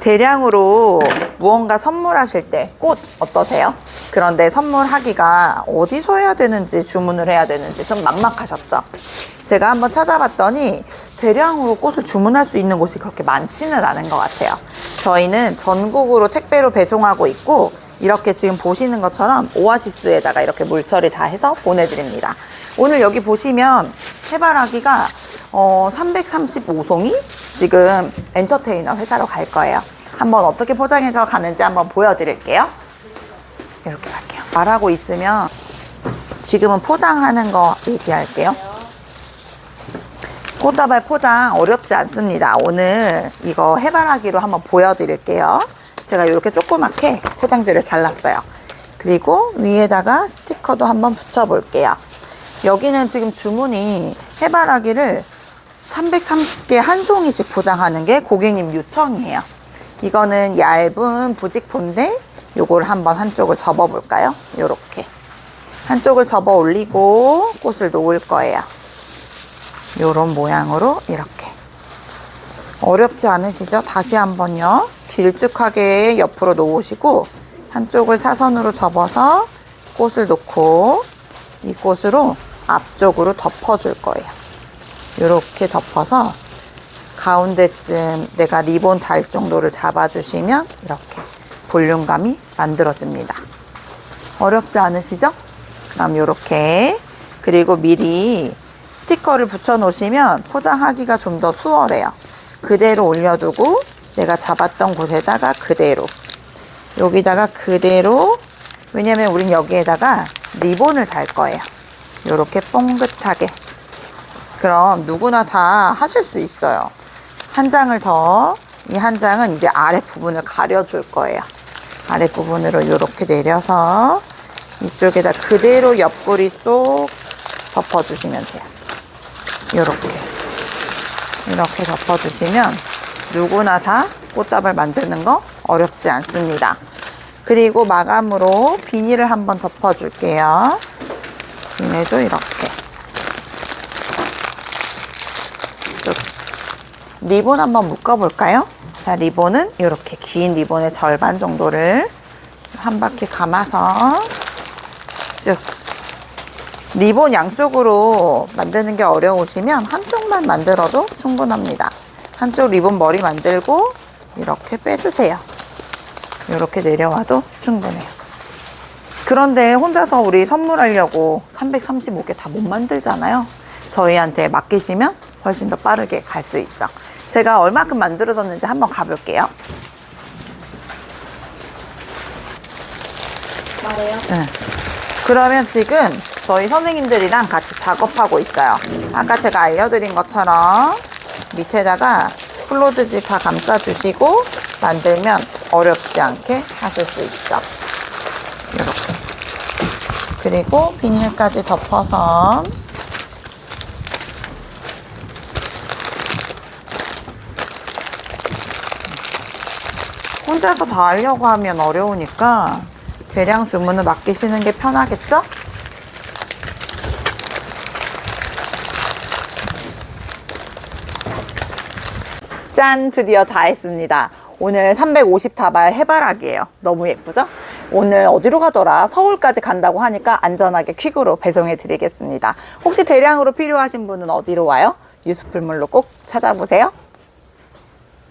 대량으로 무언가 선물하실 때 꽃 어떠세요? 그런데 선물하기가 어디서 해야 되는지 주문을 해야 되는지 좀 막막하셨죠? 제가 한번 찾아봤더니 대량으로 꽃을 주문할 수 있는 곳이 그렇게 많지는 않은 것 같아요. 저희는 전국으로 택배로 배송하고 있고 이렇게 지금 보시는 것처럼 오아시스에다가 이렇게 물처리 다 해서 보내드립니다. 오늘 여기 보시면 해바라기가 어, 335송이 지금 엔터테이너 회사로 갈 거예요. 한번 어떻게 포장해서 가는지 한번 보여드릴게요. 이렇게 갈게요. 말하고 있으면 지금은 포장하는 거 얘기할게요. 꽃다발 포장 어렵지 않습니다. 오늘 이거 해바라기로 한번 보여드릴게요. 제가 이렇게 조그맣게 포장지를 잘랐어요. 그리고 위에다가 스티커도 한번 붙여볼게요. 여기는 지금 주문이 해바라기를 330개 한 송이씩 포장하는 게 고객님 요청이에요. 이거는 얇은 부직포인데 요걸 한번 한쪽을 접어 볼까요? 요렇게. 한쪽을 접어 올리고 꽃을 놓을 거예요. 요런 모양으로 이렇게. 어렵지 않으시죠? 다시 한번요. 길쭉하게 옆으로 놓으시고 한쪽을 사선으로 접어서 꽃을 놓고 이 꽃으로 앞쪽으로 덮어줄 거예요. 이렇게 덮어서 가운데쯤 내가 리본 달 정도를 잡아주시면 이렇게 볼륨감이 만들어집니다. 어렵지 않으시죠? 그럼 이렇게 그리고 미리 스티커를 붙여 놓으시면 포장하기가 좀 더 수월해요. 그대로 올려두고 내가 잡았던 곳에다가 그대로 여기다가 그대로 왜냐면 우린 여기에다가 리본을 달 거예요. 이렇게 뽕긋하게 그럼 누구나 다 하실 수 있어요. 한 장을 더, 이 한 장은 이제 아래 부분을 가려줄 거예요. 아래 부분으로 이렇게 내려서 이쪽에다 그대로 옆구리 쏙 덮어주시면 돼요. 이렇게. 이렇게 덮어주시면 누구나 다 꽃다발 만드는 거 어렵지 않습니다. 그리고 마감으로 비닐을 한번 덮어줄게요. 비닐도 이렇게. 리본 한번 묶어볼까요? 자, 리본은 이렇게 긴 리본의 절반 정도를 한 바퀴 감아서 쭉. 리본 양쪽으로 만드는 게 어려우시면 한쪽만 만들어도 충분합니다. 한쪽 리본 머리 만들고 이렇게 빼주세요. 이렇게 내려와도 충분해요. 그런데 혼자서 우리 선물하려고 335개 다 못 만들잖아요. 저희한테 맡기시면 훨씬 더 빠르게 갈 수 있죠. 제가 얼마큼 만들어졌는지 한번 가볼게요. 말해요. 네. 그러면 지금 저희 선생님들이랑 같이 작업하고 있어요. 아까 제가 알려드린 것처럼 밑에다가 플로드지 다 감싸주시고 만들면 어렵지 않게 하실 수 있죠. 이렇게. 그리고 비닐까지 덮어서 혼자서 다 하려고 하면 어려우니까 대량 주문을 맡기시는 게 편하겠죠? 짠! 드디어 다 했습니다. 오늘 350타발 해바라기예요. 너무 예쁘죠? 오늘 어디로 가더라? 서울까지 간다고 하니까 안전하게 퀵으로 배송해 드리겠습니다. 혹시 대량으로 필요하신 분은 어디로 와요? 유스풀물로 꼭 찾아보세요.